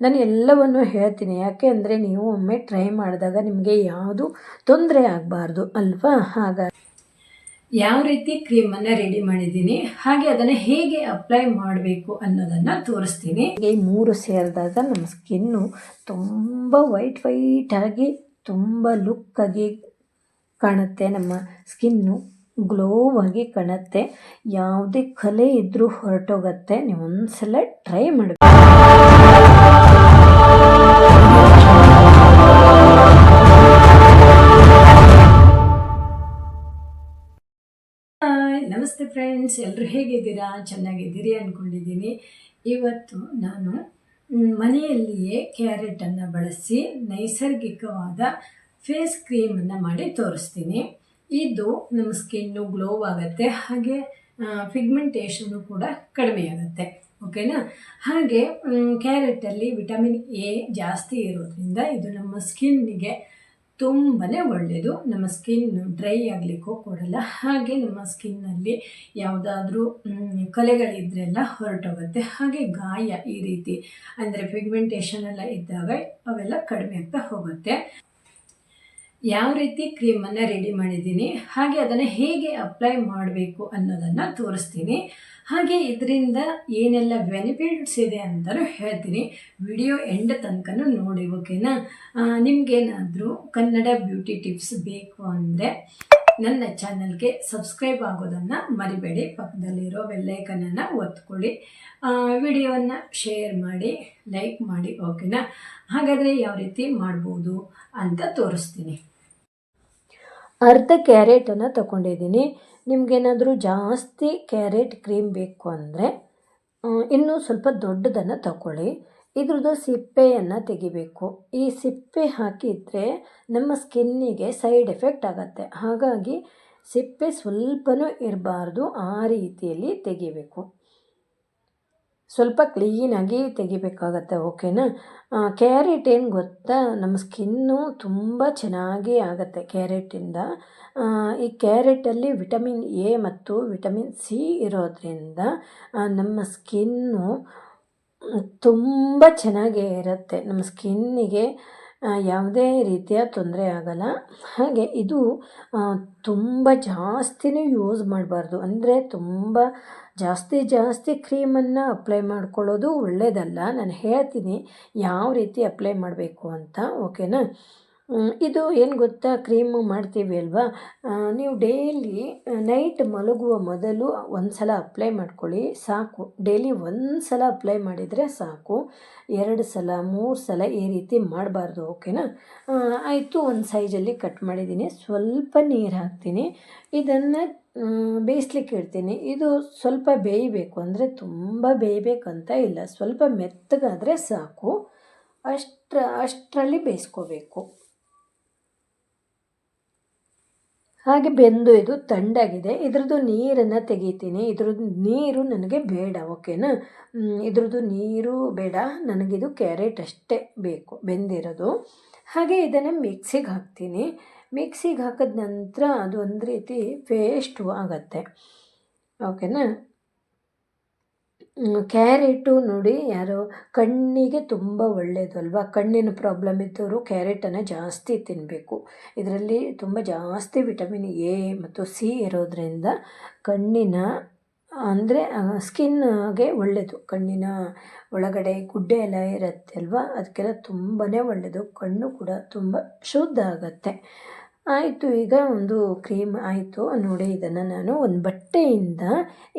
ನಾನು ಎಲ್ಲವನ್ನು ಹೇಳ್ತೀನಿ. ಯಾಕೆ ಅಂದರೆ ನೀವು ಒಮ್ಮೆ ಟ್ರೈ ಮಾಡಿದಾಗ ನಿಮಗೆ ಯಾವುದು ತೊಂದರೆ ಆಗಬಾರ್ದು ಅಲ್ವಾ? ಹಾಗಾಗಿ ಯಾವ ರೀತಿ ಕ್ರೀಮನ್ನು ರೆಡಿ ಮಾಡಿದ್ದೀನಿ ಹಾಗೆ ಅದನ್ನು ಹೇಗೆ ಅಪ್ಲೈ ಮಾಡಬೇಕು ಅನ್ನೋದನ್ನು ತೋರಿಸ್ತೀನಿ. ಈ ಮೂರು ಸೇರಿದಾಗ ನಮ್ಮ ಸ್ಕಿನ್ನು ತುಂಬ ವೈಟ್ ವೈಟ್ ಆಗಿ ತುಂಬ ಲುಕ್ಕಾಗಿ ಕಾಣುತ್ತೆ. ನಮ್ಮ ಸ್ಕಿನ್ನು ಗ್ಲೋವಾಗಿ ಕಾಣುತ್ತೆ. ಯಾವುದೇ ಕಲೆ ಇದ್ದರೂ ಹೊರಟೋಗತ್ತೆ. ನೀವು ಒಂದ್ಸಲ ಟ್ರೈ ಮಾಡಿ ನಮಸ್ತೆ ಫ್ರೆಂಡ್ಸ್ ಎಲ್ಲರೂ ಹೇಗಿದ್ದೀರಾ? ಚೆನ್ನಾಗಿದ್ದೀರಿ ಅಂದ್ಕೊಂಡಿದ್ದೀನಿ ಇವತ್ತು ನಾನು ಮನೆಯಲ್ಲಿಯೇ ಕ್ಯಾರೆಟನ್ನು ಬಳಸಿ ನೈಸರ್ಗಿಕವಾದ ಫೇಸ್ ಕ್ರೀಮನ್ನು ಮಾಡಿ ತೋರಿಸ್ತೀನಿ. ಇದು ನಮ್ಮ ಸ್ಕಿನ್ನು ಗ್ಲೋ ಆಗುತ್ತೆ. ಹಾಗೆ ಪಿಗ್ಮೆಂಟೇಷನ್ನು ಕೂಡ ಕಡಿಮೆ ಆಗುತ್ತೆ ಓಕೆನಾ? ಹಾಗೆ ಕ್ಯಾರೆಟಲ್ಲಿ ವಿಟಮಿನ್ ಎ ಜಾಸ್ತಿ ಇರೋದ್ರಿಂದ ಇದು ನಮ್ಮ ಸ್ಕಿನ್ನಿಗೆ ತುಂಬಾ ಒಳ್ಳೆಯದು ನಮ್ಮ ಸ್ಕಿನ್ ಡ್ರೈ ಆಗಲಿಕ್ಕೂ ಕೊಡಲ್ಲ. ಹಾಗೆ ನಮ್ಮ ಸ್ಕಿನ್ನಲ್ಲಿ ಯಾವುದಾದ್ರೂ ಕಲೆಗಳಿದ್ರೆಲ್ಲ ಹೊರಟೋಗುತ್ತೆ. ಹಾಗೆ ಗಾಯ ಈ ರೀತಿ, ಅಂದರೆ ಪಿಗ್ಮೆಂಟೇಷನ್ ಎಲ್ಲ ಇದ್ದಾಗ ಅವೆಲ್ಲ ಕಡಿಮೆ ಆಗ್ತಾ ಹೋಗುತ್ತೆ. ಯಾವ ರೀತಿ ಕ್ರೀಮನ್ನು ರೆಡಿ ಮಾಡಿದ್ದೀನಿ, ಹಾಗೆ ಅದನ್ನು ಹೇಗೆ ಅಪ್ಲೈ ಮಾಡಬೇಕು ಅನ್ನೋದನ್ನು ತೋರಿಸ್ತೀನಿ. ಹಾಗೆ ಇದರಿಂದ ಏನೆಲ್ಲ ಬೆನಿಫಿಟ್ಸ್ ಇದೆ ಅಂತಲೂ ಹೇಳ್ತೀನಿ. ವಿಡಿಯೋ ಎಂಡ್ ತನಕ ನೋಡಿ ಓಕೆನಾ ನಿಮಗೇನಾದರೂ ಕನ್ನಡ ಬ್ಯೂಟಿ ಟಿಪ್ಸ್ ಬೇಕು ಅಂದರೆ ನನ್ನ ಚಾನಲ್ಗೆ ಸಬ್ಸ್ಕ್ರೈಬ್ ಆಗೋದನ್ನು ಮರಿಬೇಡಿ. ಪಕ್ಕದಲ್ಲಿರೋ ಬೆಲ್ಲೈಕನನ್ನು ಒತ್ಕೊಳ್ಳಿ. ವಿಡಿಯೋವನ್ನು ಶೇರ್ ಮಾಡಿ ಲೈಕ್ ಮಾಡಿ ಓಕೆನಾ ಹಾಗಾದರೆ ಯಾವ ರೀತಿ ಮಾಡ್ಬೋದು ಅಂತ ತೋರಿಸ್ತೀನಿ. ಅರ್ಧ ಕ್ಯಾರೆಟನ್ನು ತಗೊಂಡಿದ್ದೀನಿ. ನಿಮಗೇನಾದರೂ ಜಾಸ್ತಿ ಕ್ಯಾರೆಟ್ ಕ್ರೀಮ್ ಬೇಕು ಅಂದರೆ ಇನ್ನೂ ಸ್ವಲ್ಪ ದೊಡ್ಡದನ್ನು ತಗೊಳ್ಳಿ. ಇದ್ರದ್ದು ಸಿಪ್ಪೆಯನ್ನು ತೆಗಿಬೇಕು. ಈ ಸಿಪ್ಪೆ ಹಾಕಿದರೆ ನಮ್ಮ ಸ್ಕಿನ್ನಿಗೆ ಸೈಡ್ ಎಫೆಕ್ಟ್ ಆಗುತ್ತೆ. ಹಾಗಾಗಿ ಸಿಪ್ಪೆ ಸ್ವಲ್ಪನೂ ಇರಬಾರ್ದು, ಆ ರೀತಿಯಲ್ಲಿ ತೆಗಿಬೇಕು. ಸ್ವಲ್ಪ ಕ್ಲೀನಾಗಿ ತೆಗಿಬೇಕಾಗತ್ತೆ ಓಕೆನಾ ಕ್ಯಾರೆಟ್ ಏನು ಗೊತ್ತಾ? ನಮ್ಮ ಸ್ಕಿನ್ನು ತುಂಬ ಚೆನ್ನಾಗಿ ಆಗುತ್ತೆ ಕ್ಯಾರೆಟಿಂದ ಈ ಕ್ಯಾರೆಟಲ್ಲಿ ವಿಟಮಿನ್ ಎ ಮತ್ತು ವಿಟಮಿನ್ ಸಿ ಇರೋದ್ರಿಂದ ನಮ್ಮ ಸ್ಕಿನ್ನು ತುಂಬ ಚೆನ್ನಾಗೇ ಇರುತ್ತೆ. ನಮ್ಮ ಸ್ಕಿನ್ನಿಗೆ ಯಾವುದೇ ರೀತಿಯ ತೊಂದರೆ ಆಗಲ್ಲ. ಹಾಗೆ ಇದು ತುಂಬ ಜಾಸ್ತಿನೂ ಯೂಸ್ ಮಾಡಬಾರ್ದು. ಅಂದರೆ ತುಂಬ ಜಾಸ್ತಿ ಜಾಸ್ತಿ ಕ್ರೀಮನ್ನು ಅಪ್ಲೈ ಮಾಡ್ಕೊಳ್ಳೋದು ಒಳ್ಳೆಯದಲ್ಲ ನಾನು ಹೇಳ್ತೀನಿ, ಯಾವ ರೀತಿ ಅಪ್ಲೈ ಮಾಡಬೇಕು ಅಂತ ಓಕೆನಾ ಇದು ಏನು ಗೊತ್ತಾ? ಕ್ರೀಮು ಮಾಡ್ತೀವಿ ಅಲ್ವಾ? ನೀವು ಡೈಲಿ ನೈಟ್ ಮಲಗುವ ಮೊದಲು ಒಂದು ಸಲ ಅಪ್ಲೈ ಮಾಡ್ಕೊಳ್ಳಿ, ಸಾಕು. ಡೈಲಿ ಒಂದು ಸಲ ಅಪ್ಲೈ ಮಾಡಿದರೆ ಸಾಕು. ಎರಡು ಸಲ, ಮೂರು ಸಲ ಈ ರೀತಿ ಮಾಡಬಾರ್ದು, ಓಕೆನಾ? ಆಯಿತು, ಒಂದು ಸೈಜಲ್ಲಿ ಕಟ್ ಮಾಡಿದ್ದೀನಿ. ಸ್ವಲ್ಪ ನೀರು ಹಾಕ್ತೀನಿ. ಇದನ್ನು ಬೇಯಿಸ್ಲಿಕ್ಕೆ ಇಡ್ತೀನಿ ಇದು ಸ್ವಲ್ಪ ಬೇಯಬೇಕು ಅಂದರೆ ತುಂಬ ಬೇಯಬೇಕಂತ ಇಲ್ಲ. ಸ್ವಲ್ಪ ಮೆತ್ತಗಾದರೆ ಸಾಕು. ಅಷ್ಟ್ರ, ಅಷ್ಟರಲ್ಲಿ ಬೇಯಿಸ್ಕೋಬೇಕು. ಹಾಗೆ ಬೆಂದು ಇದು ತಣ್ಣಗಿದೆ ಇದ್ರದ್ದು ನೀರನ್ನು ತೆಗಿತೀನಿ. ಇದ್ರದ್ದು ನೀರು ನನಗೆ ಬೇಡ, ಓಕೆನಾ? ಇದ್ರದ್ದು ನೀರು ಬೇಡ. ನನಗಿದು ಕ್ಯಾರೆಟ್ ಅಷ್ಟೇ ಬೇಕು, ಬೆಂದಿರೋದು. ಹಾಗೆ ಇದನ್ನು ಮಿಕ್ಸಿಗೆ ಹಾಕ್ತೀನಿ. ಮಿಕ್ಸಿಗೆ ಹಾಕಿದ ನಂತರ ಅದು ಒಂದು ರೀತಿ ಪೇಸ್ಟು ಆಗುತ್ತೆ, ಓಕೆನಾ? ಕ್ಯಾರೆಟು ನೋಡಿ ಯಾರು ಕಣ್ಣಿಗೆ ತುಂಬ ಒಳ್ಳೆಯದಲ್ವಾ ಕಣ್ಣಿನ ಪ್ರಾಬ್ಲಮ್ ಇದ್ದವರು ಕ್ಯಾರೆಟನ್ನು ಜಾಸ್ತಿ ತಿನ್ನಬೇಕು ಇದರಲ್ಲಿ ತುಂಬ ಜಾಸ್ತಿ ವಿಟಮಿನ್ ಎ ಮತ್ತು ಸಿ ಇರೋದ್ರಿಂದ ಕಣ್ಣಿನ, ಅಂದರೆ ಸ್ಕಿನ್ಗೆ ಒಳ್ಳೆಯದು ಕಣ್ಣಿನ ಒಳಗಡೆ ಗುಡ್ಡೆ ಎಲ್ಲ ಇರುತ್ತೆ ಅಲ್ವಾ? ಅದಕ್ಕೆಲ್ಲ ತುಂಬಾ ಒಳ್ಳೆಯದು ಕಣ್ಣು ಕೂಡ ತುಂಬ ಶುದ್ಧ ಆಗುತ್ತೆ. ಆಯಿತು, ಈಗ ಒಂದು ಕ್ರೀಮ್ ಆಯಿತು. ನೋಡಿ, ಇದನ್ನು ನಾನು ಒಂದು ಬಟ್ಟೆಯಿಂದ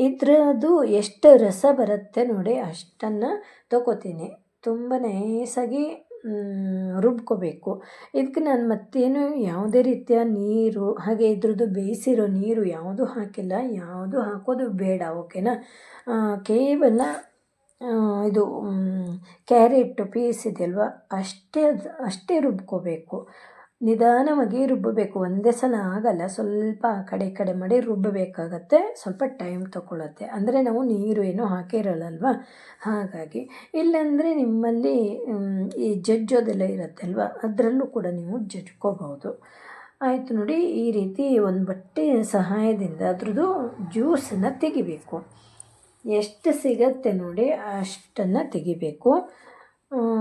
ಇದ್ರದ್ದು ಎಷ್ಟು ರಸ ಬರುತ್ತೆ ನೋಡಿ, ಅಷ್ಟನ್ನು ತಗೋತೀನಿ. ತುಂಬ ನೈಸಾಗಿ ರುಬ್ಕೋಬೇಕು. ಇದಕ್ಕೆ ನಾನು ಮತ್ತೇನು ಯಾವುದೇ ರೀತಿಯ ನೀರು, ಹಾಗೆ ಇದ್ರದ್ದು ಬೇಯಿಸಿರೋ ನೀರು ಯಾವುದೂ ಹಾಕಿಲ್ಲ, ಯಾವುದು ಹಾಕೋದು ಬೇಡ, ಓಕೆನಾ? ಕೇವಲ ಇದು ಕ್ಯಾರೆಟ್ ಪೀಸ್ ಇದೆಯಲ್ವ, ಅಷ್ಟೇ ಅಷ್ಟೇ ರುಬ್ಕೋಬೇಕು. ನಿಧಾನವಾಗಿ ರುಬ್ಬಬೇಕು. ಒಂದೇ ಸಲ ಆಗಲ್ಲ. ಸ್ವಲ್ಪ ಕಡೆ ಕಡೆ ಮಾಡಿ ರುಬ್ಬಬೇಕಾಗತ್ತೆ. ಸ್ವಲ್ಪ ಟೈಮ್ ತಗೊಳುತ್ತೆ. ಅಂದರೆ ನಾವು ನೀರು ಏನೂ ಹಾಕಿರಲ್ಲಲ್ವ? ಹಾಗಾಗಿ ಇಲ್ಲಾಂದರೆ ನಿಮ್ಮಲ್ಲಿ ಈ ಜಜ್ಜೋದೆಲ್ಲ ಇರುತ್ತೆ ಅಲ್ವ ಅದರಲ್ಲೂ ಕೂಡ ನೀವು ಜಜ್ಕೋಬಹುದು. ಆಯಿತು ನೋಡಿ, ಈ ರೀತಿ ಒಂದು ಬಟ್ಟೆ ಸಹಾಯದಿಂದ ಅದ್ರದ್ದು ಜ್ಯೂಸನ್ನು ತೆಗಿಬೇಕು. ಎಷ್ಟು ಸಿಗತ್ತೆ ನೋಡಿ, ಅಷ್ಟನ್ನು ತೆಗಿಬೇಕು.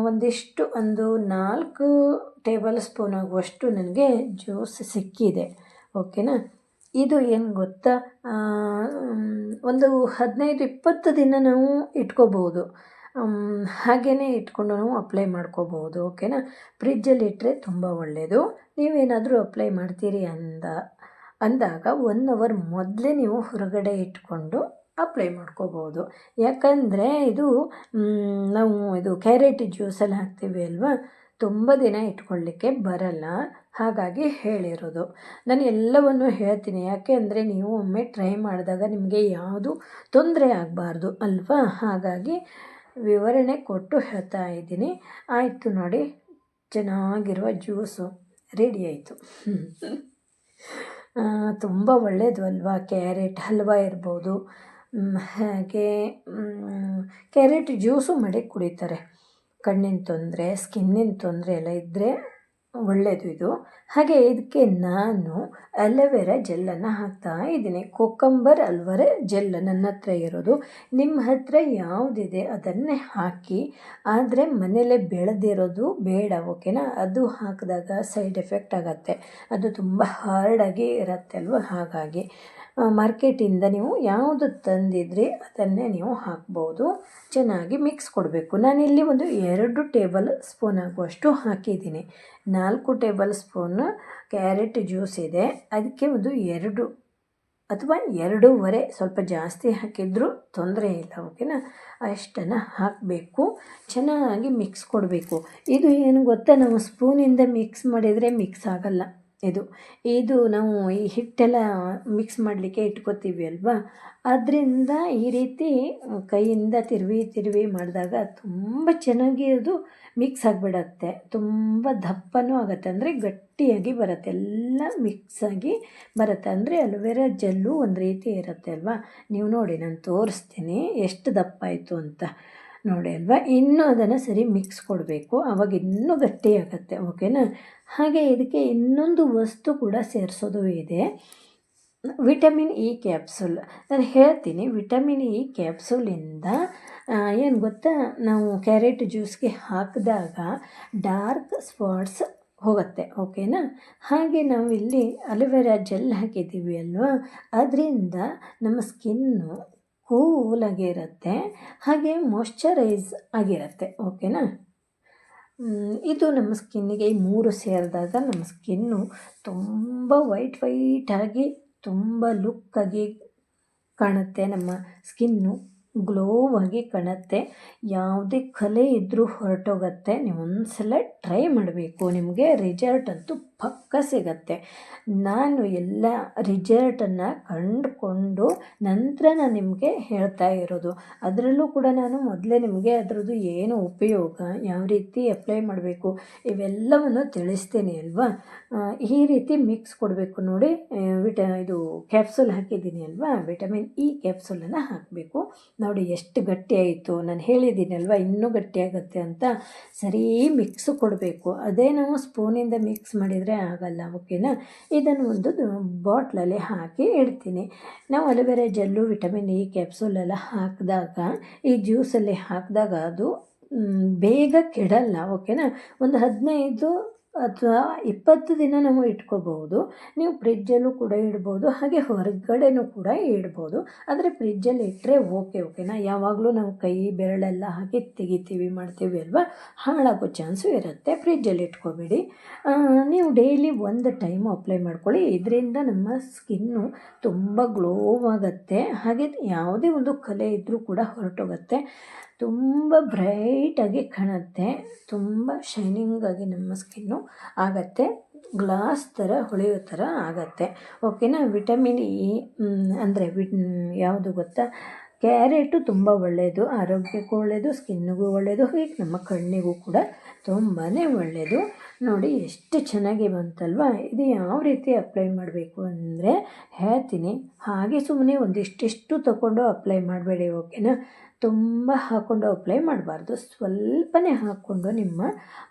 ಒಂದಿಷ್ಟು, ಒಂದು ನಾಲ್ಕು ಟೇಬಲ್ ಸ್ಪೂನ್ ಆಗುವಷ್ಟು ನನಗೆ ಜ್ಯೂಸ್ ಸಿಕ್ಕಿದೆ. ಓಕೆನಾ? ಇದು ಏನು ಗೊತ್ತಾ? ಒಂದು ಹದಿನೈದು ಇಪ್ಪತ್ತು ದಿನ ನಾವು ಇಟ್ಕೋಬೋದು ಹಾಗೆಯೇ ಇಟ್ಕೊಂಡು ನಾವು ಅಪ್ಲೈ ಮಾಡ್ಕೋಬೋದು ಓಕೆನಾ? ಫ್ರಿಜ್ಜಲ್ಲಿ ಇಟ್ಟರೆ ತುಂಬ ಒಳ್ಳೆಯದು ನೀವೇನಾದರೂ ಅಪ್ಲೈ ಮಾಡ್ತೀರಿ ಅಂದ, ಅಂದಾಗ ಒನ್ ಅವರ್ ಮೊದಲೇ ನೀವು ಹೊರಗಡೆ ಇಟ್ಕೊಂಡು ಅಪ್ಲೈ ಮಾಡ್ಕೋಬೋದು ಯಾಕಂದರೆ ಇದು ನಾವು ಇದು ಕ್ಯಾರೆಟ್ ಜ್ಯೂಸಲ್ಲಿ ಹಾಕ್ತೀವಿ ಅಲ್ವಾ? ತುಂಬ ದಿನ ಇಟ್ಕೊಳ್ಳಿಕ್ಕೆ ಬರಲ್ಲ. ಹಾಗಾಗಿ ಹೇಳಿರೋದು. ನಾನು ಎಲ್ಲವನ್ನು ಹೇಳ್ತೀನಿ. ಯಾಕೆ ಅಂದರೆ ನೀವು ಒಮ್ಮೆ ಟ್ರೈ ಮಾಡಿದಾಗ ನಿಮಗೆ ಯಾವುದು ತೊಂದರೆ ಆಗಬಾರ್ದು, ಅಲ್ವಾ? ಹಾಗಾಗಿ ವಿವರಣೆ ಕೊಟ್ಟು ಹೇಳ್ತಾ ಇದ್ದೀನಿ. ಆಯಿತು ನೋಡಿ, ಚೆನ್ನಾಗಿರುವ ಜ್ಯೂಸು ರೆಡಿ ಆಯಿತು. ತುಂಬ ಒಳ್ಳೆಯದು ಅಲ್ವಾ? ಕ್ಯಾರೆಟ್ ಹಲ್ವಾ ಇರ್ಬೋದು. ಹಾಗೆ ಕ್ಯಾರೆಟ್ ಜ್ಯೂಸು ಮಾಡಿ ಕುಡಿತಾರೆ. ಕಣ್ಣಿನ ತೊಂದರೆ ಸ್ಕಿನ್ನಿನ ತೊಂದರೆ ಎಲ್ಲ ಇದ್ದರೆ ಒಳ್ಳೆಯದು ಇದು. ಹಾಗೆ ಇದಕ್ಕೆ ನಾನು ಅಲೋವೆರಾ ಜೆಲ್ಲನ್ನು ಹಾಕ್ತಾ ಇದ್ದೀನಿ. ಕೊಕ್ಕಂಬರ್, ಅಲ್ವರ ಜೆಲ್ ನನ್ನ ಹತ್ರ ಇರೋದು. ನಿಮ್ಮ ಹತ್ರ ಯಾವುದಿದೆ ಅದನ್ನೇ ಹಾಕಿ, ಆದರೆ ಮನೇಲೇ ಬೆಳೆದಿರೋದು ಬೇಡ, ಓಕೆನಾ? ಅದು ಹಾಕಿದಾಗ ಸೈಡ್ ಎಫೆಕ್ಟ್ ಆಗುತ್ತೆ. ಅದು ತುಂಬ ಹಾರ್ಡಾಗಿ ಇರುತ್ತೆ ಅಲ್ವ? ಹಾಗಾಗಿ ಮಾರ್ಕೆಟಿಂದ ನೀವು ಯಾವುದು ತಂದಿದ್ರಿ ಅದನ್ನೇ ನೀವು ಹಾಕ್ಬೋದು. ಚೆನ್ನಾಗಿ ಮಿಕ್ಸ್ ಕೊಡಬೇಕು. ನಾನಿಲ್ಲಿ ಒಂದು ಎರಡು ಟೇಬಲ್ ಸ್ಪೂನ್ ಆಗುವಷ್ಟು ಹಾಕಿದ್ದೀನಿ. ನಾಲ್ಕು ಟೇಬಲ್ ಸ್ಪೂನ್ ಕ್ಯಾರೆಟ್ ಜ್ಯೂಸ್ ಇದೆ. ಅದಕ್ಕೆ ಒಂದು ಎರಡು ಅಥವಾ ಎರಡೂವರೆ ಸ್ವಲ್ಪ ಜಾಸ್ತಿ ಹಾಕಿದರೂ ತೊಂದರೆ ಇಲ್ಲ, ಓಕೆನಾ? ಅಷ್ಟನ್ನು ಹಾಕಬೇಕು. ಚೆನ್ನಾಗಿ ಮಿಕ್ಸ್ ಕೊಡಬೇಕು. ಇದು ಏನು ಗೊತ್ತಾ? ನಾವು ಸ್ಪೂನಿಂದ ಮಿಕ್ಸ್ ಮಾಡಿದರೆ ಮಿಕ್ಸ್ ಆಗಲ್ಲ. ಇದು ಇದು ನಾವು ಈ ಹಿಟ್ಟೆಲ್ಲ ಮಿಕ್ಸ್ ಮಾಡಲಿಕ್ಕೆ ಇಟ್ಕೋತೀವಿ ಅಲ್ವಾ? ಅದರಿಂದ ಈ ರೀತಿ ಕೈಯಿಂದ ತಿರುವಿ ತಿರುವಿ ಮಾಡಿದಾಗ ತುಂಬ ಚೆನ್ನಾಗಿ ಅದು ಮಿಕ್ಸ್ ಆಗಿಬಿಡತ್ತೆ. ತುಂಬ ದಪ್ಪನೂ ಆಗುತ್ತೆ. ಅಂದರೆ ಗಟ್ಟಿಯಾಗಿ ಬರುತ್ತೆ. ಎಲ್ಲ ಮಿಕ್ಸ್ ಆಗಿ ಬರುತ್ತೆ. ಅಂದರೆ ಅಲೋವೆರಾ ಜೆಲ್ಲು ಒಂದು ರೀತಿ ಇರುತ್ತೆ ಅಲ್ವಾ? ನೀವು ನೋಡಿ, ನಾನು ತೋರಿಸ್ತೀನಿ. ಎಷ್ಟು ದಪ್ಪ ಆಯಿತು ಅಂತ. ನೋಡಿ ಅಲ್ವಾ? ಇನ್ನೂ ಅದನ್ನು ಸರಿ ಮಿಕ್ಸ್ ಕೊಡಬೇಕು. ಆವಾಗ ಇನ್ನೂ ಗಟ್ಟಿಯಾಗತ್ತೆ, ಓಕೆನಾ? ಹಾಗೆ ಇದಕ್ಕೆ ಇನ್ನೊಂದು ವಸ್ತು ಕೂಡ ಸೇರಿಸೋದು ಇದೆ. Vitamin E capsule. ನಾನು ಹೇಳ್ತೀನಿ, ವಿಟಮಿನ್ ಇ ಕ್ಯಾಪ್ಸುಲಿಂದ ಏನು ಗೊತ್ತಾ? ನಾವು ಕ್ಯಾರೆಟ್ ಜ್ಯೂಸ್ಗೆ ಹಾಕಿದಾಗ ಡಾರ್ಕ್ ಸ್ಪಾಟ್ಸ್ ಹೋಗುತ್ತೆ, ಓಕೆನಾ? ಹಾಗೆ ನಾವು ಇಲ್ಲಿ ಅಲೋವೆರಾ ಜೆಲ್ ಹಾಕಿದ್ದೀವಿ ಅಲ್ವಾ? ಅದರಿಂದ ನಮ್ಮ ಸ್ಕಿನ್ನು ಕೂಲಾಗಿರುತ್ತೆ ಹಾಗೆ ಮಾಯ್ಶ್ಚರೈಸ್ ಆಗಿರುತ್ತೆ ಓಕೆನಾ ಇದು ನಮ್ಮ ಸ್ಕಿನ್ನಿಗೆ ಈ ಮೂರು ಸೇರಿದಾಗ ನಮ್ಮ ಸ್ಕಿನ್ನು ತುಂಬ ವೈಟ್ ವೈಟಾಗಿ ತುಂಬ ಲುಕ್ಕಾಗಿ ಕಾಣುತ್ತೆ, ನಮ್ಮ ಸ್ಕಿನ್ನು ಗ್ಲೋ ಆಗಿ ಕಾಣುತ್ತೆ. ಯಾವುದೇ ಕಲೆ ಇದ್ದರೂ ಹೊರಟೋಗತ್ತೆ ನೀವು ಒಂದ್ಸಲ ಟ್ರೈ ಮಾಡಬೇಕು, ನಿಮಗೆ ರಿಸಲ್ಟ್ ಅಂತೂ ಪಕ್ಕ ಸಿಗತ್ತೆ. ನಾನು ಎಲ್ಲ ರಿಜಲ್ಟನ್ನು ಕಂಡುಕೊಂಡು ನಂತರ ನಾನು ನಿಮಗೆ ಹೇಳ್ತಾ ಇರೋದು. ಅದರಲ್ಲೂ ಕೂಡ ನಾನು ಮೊದಲೇ ನಿಮಗೆ ಅದರದ್ದು ಏನು ಉಪಯೋಗ, ಯಾವ ರೀತಿ ಅಪ್ಲೈ ಮಾಡಬೇಕು, ಇವೆಲ್ಲವನ್ನು ತಿಳಿಸ್ತೀನಿ ಅಲ್ವಾ? ಈ ರೀತಿ ಮಿಕ್ಸ್ ಕೊಡಬೇಕು ನೋಡಿ. ವಿಟ, ಇದು ಕ್ಯಾಪ್ಸೂಲ್ ಹಾಕಿದ್ದೀನಿ ಅಲ್ವಾ? ವಿಟಮಿನ್ ಇ ಕ್ಯಾಪ್ಸೂಲನ್ನು ಹಾಕಬೇಕು. ನೋಡಿ, ಎಷ್ಟು ಗಟ್ಟಿಯಾಯಿತು ನಾನು ಹೇಳಿದ್ದೀನಿ ಅಲ್ವಾ, ಇನ್ನೂ ಗಟ್ಟಿಯಾಗುತ್ತೆ ಅಂತ. ಸರಿ ಮಿಕ್ಸ್ ಕೊಡಬೇಕು. ಅದೇ ನಾವು ಸ್ಪೂನಿಂದ ಮಿಕ್ಸ್ ಮಾಡಿದರೆ ಆಗಲ್ಲ ಓಕೆನಾ ಇದನ್ನು ಒಂದು ಬಾಟ್ಲಲ್ಲಿ ಹಾಕಿ ಇಡ್ತೀನಿ. ನಾವು aloe vera gel, vitamin E ಕ್ಯಾಪ್ಸೂಲೆಲ್ಲ ಹಾಕಿದಾಗ, ಈ ಜ್ಯೂಸಲ್ಲಿ ಹಾಕಿದಾಗ ಅದು ಬೇಗ ಕೆಡಲ್ಲ ಓಕೆನಾ ಒಂದು ಹದಿನೈದು ಅಥವಾ ಇಪ್ಪತ್ತು ದಿನ ನಾವು ಇಟ್ಕೋಬಹುದು. ನೀವು ಫ್ರಿಜ್ಜಲ್ಲೂ ಕೂಡ ಇಡ್ಬೋದು, ಹಾಗೆ ಹೊರಗಡೆನೂ ಕೂಡ ಇಡ್ಬೋದು. ಆದರೆ ಫ್ರಿಜ್ಜಲ್ಲಿ ಇಟ್ಟರೆ ಓಕೆ ಓಕೆನಾ ಯಾವಾಗಲೂ ನಾವು ಕೈ ಬೆರಳೆಲ್ಲ ಹಾಕಿ ತೆಗಿತೀವಿ, ಮಾಡ್ತೀವಿ ಅಲ್ವಾ? ಹಾಳಾಗೋ ಚಾನ್ಸು ಇರುತ್ತೆ. ಫ್ರಿಜ್ಜಲ್ಲಿ ಇಟ್ಕೋಬೇಡಿ. ನೀವು ಡೈಲಿ ಒಂದು ಟೈಮು ಅಪ್ಲೈ ಮಾಡ್ಕೊಳ್ಳಿ. ಇದರಿಂದ ನಮ್ಮ ಸ್ಕಿನ್ನು ತುಂಬ ಗ್ಲೋ ಆಗುತ್ತೆ. ಹಾಗೆ ಯಾವುದೇ ಒಂದು ಕಲೆ ಇದ್ದರೂ ಕೂಡ ಹೊರಟೋಗುತ್ತೆ. ತುಂಬ ಬ್ರೈಟಾಗಿ ಕಾಣುತ್ತೆ. ತುಂಬ ಶೈನಿಂಗಾಗಿ ನಮ್ಮ ಸ್ಕಿನ್ನು ಆಗತ್ತೆ. ಗ್ಲಾಸ್ ಥರ ಹೊಳೆಯೋ ಥರ ಆಗತ್ತೆ. ಓಕೆನಾ ವಿಟಮಿನ್ ಇ ಅಂದರೆ ವಿ ಯಾವುದು ಗೊತ್ತಾ? ಕ್ಯಾರೆಟು ತುಂಬ ಒಳ್ಳೆಯದು ಆರೋಗ್ಯಕ್ಕೂ ಒಳ್ಳೆಯದು ಸ್ಕಿನ್ನಿಗೂ ಒಳ್ಳೆಯದು ಹೀಗೆ ನಮ್ಮ ಕಣ್ಣಿಗೂ ಕೂಡ ತುಂಬಾ ಒಳ್ಳೆಯದು ನೋಡಿ ಎಷ್ಟು ಚೆನ್ನಾಗಿ ಬಂತಲ್ವಾ? ಇದು ಯಾವ ರೀತಿ ಅಪ್ಲೈ ಮಾಡಬೇಕು ಅಂದರೆ ಹೇಳ್ತೀನಿ. ಹಾಗೆ ಸುಮ್ಮನೆ ಒಂದಿಷ್ಟಿಷ್ಟು ತಗೊಂಡು ಅಪ್ಲೈ ಮಾಡಬೇಡಿ ಓಕೆನಾ ತುಂಬ ಹಾಕ್ಕೊಂಡು ಅಪ್ಲೈ ಮಾಡಬಾರ್ದು. ಸ್ವಲ್ಪನೇ ಹಾಕ್ಕೊಂಡು ನಿಮ್ಮ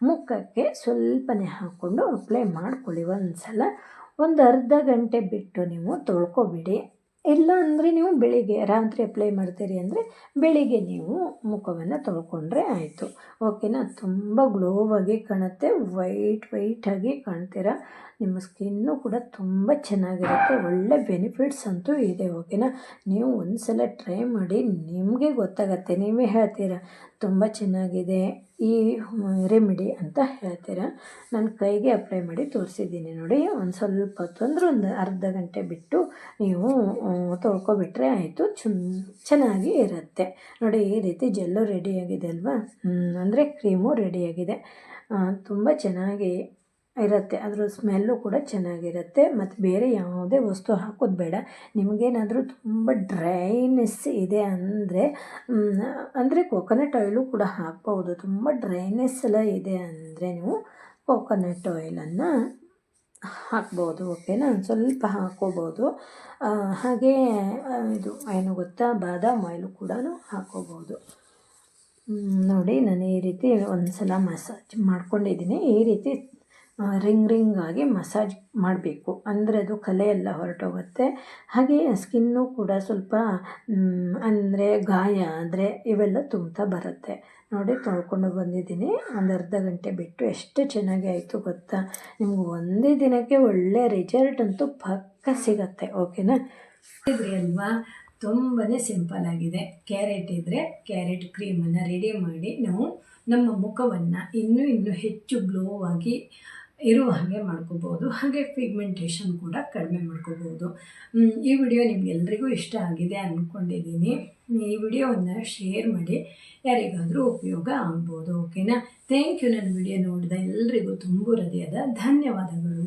ಮುಖಕ್ಕೆ ಸ್ವಲ್ಪನೇ ಹಾಕ್ಕೊಂಡು ಅಪ್ಲೈ ಮಾಡ್ಕೊಳ್ಳಿ ಒಂದು ಸಲ ಒಂದು ಅರ್ಧ ಗಂಟೆ ಬಿಟ್ಟು ನೀವು ತೊಳ್ಕೊಬಿಡಿ. ಇಲ್ಲ ಅಂದರೆ ನೀವು ಬೆಳಿಗ್ಗೆ, ರಾತ್ರಿ ಅಪ್ಲೈ ಮಾಡ್ತೀರಿ ಅಂದರೆ ಬೆಳಿಗ್ಗೆ ನೀವು ಮುಖವನ್ನು ತೊಳ್ಕೊಂಡ್ರೆ ಆಯಿತು. ಓಕೆನಾ ತುಂಬ ಗ್ಲೋವಾಗಿ ಕಾಣುತ್ತೆ. ವೈಟ್ ವೈಟಾಗಿ ಕಾಣ್ತೀರ? ನಿಮ್ಮ ಸ್ಕಿನ್ನು ಕೂಡ ತುಂಬ ಚೆನ್ನಾಗಿರುತ್ತೆ. ಒಳ್ಳೆ ಬೆನಿಫಿಟ್ಸ್ ಅಂತೂ ಇದೆ ಓಕೆನಾ ನೀವು ಒಂದು ಸಲ ಟ್ರೈ ಮಾಡಿ ನಿಮಗೆ ಗೊತ್ತಾಗತ್ತೆ. ನೀವೇ ಹೇಳ್ತೀರ, ತುಂಬ ಚೆನ್ನಾಗಿದೆ ಈ ರೆಮಿಡಿ ಅಂತ ಹೇಳ್ತೀರ? ನಾನು ಕೈಗೆ ಅಪ್ಲೈ ಮಾಡಿ ತೋರಿಸಿದ್ದೀನಿ ನೋಡಿ. ಒಂದು ಸ್ವಲ್ಪ ಹೊತ್ತು ಅಂದ್ರೆ ಒಂದು ಅರ್ಧ ಗಂಟೆ ಬಿಟ್ಟು ನೀವು ತೊಳ್ಕೊಬಿಟ್ರೆ ಆಯಿತು. ಚುಂ ಚೆನ್ನಾಗಿ ಇರುತ್ತೆ. ನೋಡಿ, ಈ ರೀತಿ ಜೆಲ್ಲು ರೆಡಿಯಾಗಿದೆ ಅಲ್ವಾ? ಅಂದರೆ ಕ್ರೀಮು ರೆಡಿಯಾಗಿದೆ ತುಂಬ ಚೆನ್ನಾಗಿ ಇರುತ್ತೆ. ಅದರ ಸ್ಮೆಲ್ಲು ಕೂಡ ಚೆನ್ನಾಗಿರುತ್ತೆ. ಮತ್ತು ಬೇರೆ ಯಾವುದೇ ವಸ್ತು ಹಾಕೋದು ಬೇಡ. ನಿಮಗೇನಾದರೂ ತುಂಬ ಡ್ರೈನೆಸ್ ಇದೆ ಅಂದರೆ ಅಂದರೆ ಕೊಕೊನಟ್ ಆಯಿಲು ಕೂಡ ಹಾಕ್ಬೋದು. ತುಂಬ ಡ್ರೈನೆಸ್ ಎಲ್ಲ ಇದೆ ಅಂದರೆ ನೀವು ಕೊಕೊನಟ್ ಆಯಿಲನ್ನು ಹಾಕ್ಬೋದು ಓಕೆನಾ ಸ್ವಲ್ಪ ಹಾಕೋಬೋದು. ಹಾಗೇ ಇದು ಏನು ಗೊತ್ತಾ? ಬಾದಾಮ್ ಆಯಿಲು ಕೂಡ ಹಾಕೋಬೋದು. ನೋಡಿ, ನಾನು ಈ ರೀತಿ ಒಂದು ಸಲ ಮಸಾಜ್ ಮಾಡ್ಕೊಂಡಿದ್ದೀನಿ. ಈ ರೀತಿ ರಿಂಗ್ ರಿಂಗ್ ಆಗಿ ಮಸಾಜ್ ಮಾಡಬೇಕು. ಅಂದರೆ ಅದು ಕಲೆ ಎಲ್ಲ ಹೊರಟೋಗುತ್ತೆ. ಹಾಗೆ ಸ್ಕಿನ್ನು ಕೂಡ ಸ್ವಲ್ಪ ಅಂದರೆ ಗಾಯ ಆದರೆ ಇವೆಲ್ಲ ತುಂಬ್ತಾ ಬರುತ್ತೆ. ನೋಡಿ, ತೊಳ್ಕೊಂಡು ಬಂದಿದ್ದೀನಿ. ಒಂದು ಅರ್ಧ ಗಂಟೆ ಬಿಟ್ಟು ಎಷ್ಟು ಚೆನ್ನಾಗಿ ಆಯಿತು ಗೊತ್ತಾ? ನಿಮ್ಗೆ ಒಂದೇ ದಿನಕ್ಕೆ ಒಳ್ಳೆ ರಿಸಲ್ಟ್ ಅಂತೂ ಪಕ್ಕ ಸಿಗತ್ತೆ ಓಕೆನಾ ಇದ್ರಿ ಅಲ್ವಾ? ತುಂಬಾ ಸಿಂಪಲ್ ಆಗಿದೆ. ಕ್ಯಾರೆಟ್ ಇದ್ದರೆ ಕ್ಯಾರೆಟ್ ಕ್ರೀಮನ್ನು ರೆಡಿ ಮಾಡಿ ನಾವು ನಮ್ಮ ಮುಖವನ್ನು ಇನ್ನೂ ಇನ್ನೂ ಹೆಚ್ಚು ಗ್ಲೋ ಆಗಿ ಇರುವ ಹಾಗೆ ಮಾಡ್ಕೋಬೋದು. ಹಾಗೆ ಪಿಗ್ಮೆಂಟೇಷನ್ ಕೂಡ ಕಡಿಮೆ ಮಾಡ್ಕೋಬೋದು. ಈ ವಿಡಿಯೋ ನಿಮಗೆಲ್ರಿಗೂ ಇಷ್ಟ ಆಗಿದೆ ಅಂದ್ಕೊಂಡಿದ್ದೀನಿ ಈ ವಿಡಿಯೋವನ್ನು ಶೇರ್ ಮಾಡಿ ಯಾರಿಗಾದರೂ ಉಪಯೋಗ ಆಗ್ಬೋದು ಓಕೆನಾ ಥ್ಯಾಂಕ್ ಯು ನನ್ನ ವಿಡಿಯೋ ನೋಡಿದ ಎಲ್ರಿಗೂ ತುಂಬ ಹೃದಯದ ಧನ್ಯವಾದಗಳು.